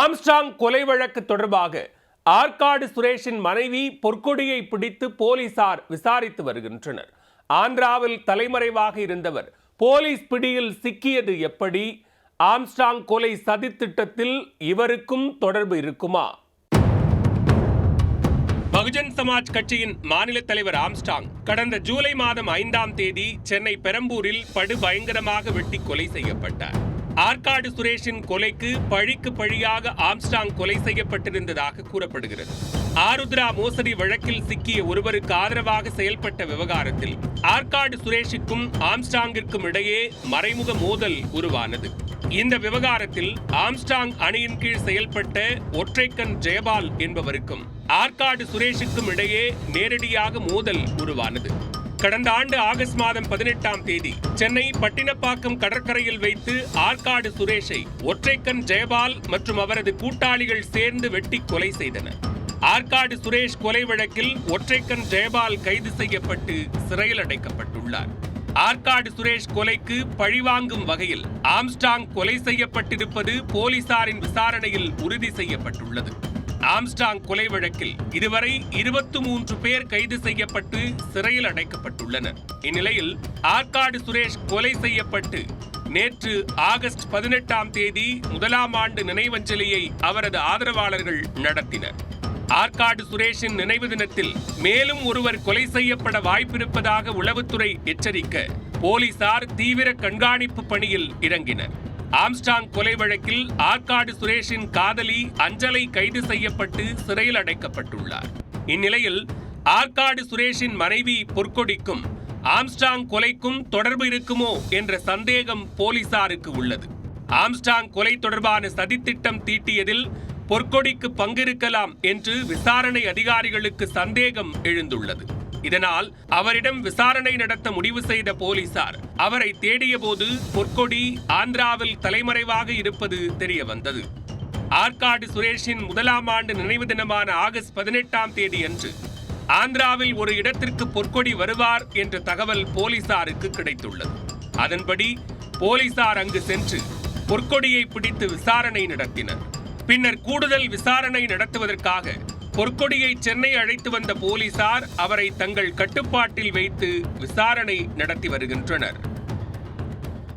Armstrong கொலை வழக்கு தொடர்பாக ஆற்காடு சுரேஷின் மனைவி பொற்கொடியை பிடித்து போலீசார் விசாரித்து வருகின்றனர். ஆந்திராவில் தலைமறைவாக இருந்தவர் போலீஸ் பிடியில் சிக்கியது எப்படி? ஆம்ஸ்டாங் கொலை சதித்திட்டத்தில் இவருக்கும் தொடர்பு இருக்குமா? பகுஜன் சமாஜ் கட்சியின் மாநில தலைவர் ஆம்ஸ்டாங் கடந்த ஜூலை மாதம் ஐந்தாம் தேதி சென்னை பெரம்பூரில் படு பயங்கரமாக வெட்டி கொலை செய்யப்பட்டார். ஆற்காடு சுரேஷின் கொலைக்கு பழிக்கு பழியாக ஆம்ஸ்டாங் கொலை செய்யப்பட்டிருந்ததாக கூறப்படுகிறது. ஆருத்ரா மோசடி வழக்கில் சிக்கிய ஒருவருக்கு ஆதரவாக செயல்பட்ட விவகாரத்தில் ஆற்காடு சுரேஷுக்கும் ஆம்ஸ்டாங்கிற்கும் இடையே மறைமுக மோதல் உருவானது. இந்த விவகாரத்தில் ஆம்ஸ்டாங் அணியின் கீழ் செயல்பட்ட ஒற்றைக்கன் ஜெயபால் என்பவருக்கும் ஆற்காடு சுரேஷுக்கும் இடையே நேரடியாக மோதல் உருவானது. கடந்த ஆண்டு ஆகஸ்ட் மாதம் பதினெட்டாம் தேதி சென்னை பட்டினப்பாக்கம் கடற்கரையில் வைத்து ஆற்காடு சுரேஷை ஒற்றைக்கன் ஜெயபால் மற்றும் அவரது கூட்டாளிகள் சேர்ந்து வெட்டி கொலை செய்தனர். ஆற்காடு சுரேஷ் கொலை வழக்கில் ஒற்றைக்கன் ஜெயபால் கைது செய்யப்பட்டு சிறையில் அடைக்கப்பட்டுள்ளார். ஆற்காடு சுரேஷ் கொலைக்கு பழிவாங்கும் வகையில் ஆம்ஸ்டாங் கொலை செய்யப்பட்டிருப்பது போலீசாரின் விசாரணையில் உறுதி செய்யப்பட்டுள்ளது. ஆம்ஸ்டாங் கொலை வழக்கில் இதுவரை இருபத்தி மூன்று பேர் கைது செய்யப்பட்டு சிறையில் அடைக்கப்பட்டுள்ளனர். இந்நிலையில் ஆற்காடு சுரேஷ் கொலை செய்யப்பட்டு நேற்று ஆகஸ்ட் பதினெட்டாம் தேதி முதலாம் ஆண்டு நினைவஞ்சலியை அவரது ஆதரவாளர்கள் நடத்தினர். ஆற்காடு சுரேஷின் நினைவு தினத்தில் மேலும் ஒருவர் கொலை செய்யப்பட வாய்ப்பிருப்பதாக உளவுத்துறை எச்சரிக்க போலீசார் தீவிர கண்காணிப்பு பணியில் இறங்கினர். ஆம்ஸ்டாங் கொலை வழக்கில் ஆற்காடு சுரேஷின் காதலி அஞ்சலை கைது செய்யப்பட்டு சிறையில் அடைக்கப்பட்டுள்ளார். இந்நிலையில் ஆற்காடு சுரேஷின் மனைவி பொற்கொடிக்கும் ஆம்ஸ்டாங் கொலைக்கும் தொடர்பு இருக்குமோ என்ற சந்தேகம் போலீசாருக்கு உள்ளது. ஆம்ஸ்டாங் கொலை தொடர்பான சதித்திட்டம் தீட்டியதில் பொற்கொடிக்கு பங்கிருக்கலாம் என்று விசாரணை அதிகாரிகளுக்கு சந்தேகம் எழுந்துள்ளது. இதனால் அவரிடம் விசாரணை நடத்த முடிவு செய்த போலீசார் அவரை தேடியபோது பொற்கொடி ஆந்திராவில் தலைமறைவாக இருப்பது தெரிய வந்தது ஆற்காடு சுரேஷின் முதலாம் ஆண்டு நினைவு தினமான ஆகஸ்ட் பதினெட்டாம் தேதி அன்று ஆந்திராவில் ஒரு இடத்திற்கு பொற்கொடி வருவார் என்ற தகவல் போலீசாருக்கு கிடைத்துள்ளது. அதன்படி போலீசார் அங்கு சென்று பொற்கொடியை பிடித்து விசாரணை நடத்தினர். பின்னர் கூடுதல் விசாரணை நடத்துவதற்காக பொற்கொடியை சென்னை அழைத்து வந்த போலீசார் அவரை தங்கள் கட்டுப்பாட்டில் வைத்து விசாரணை நடத்தி வருகின்றனர்.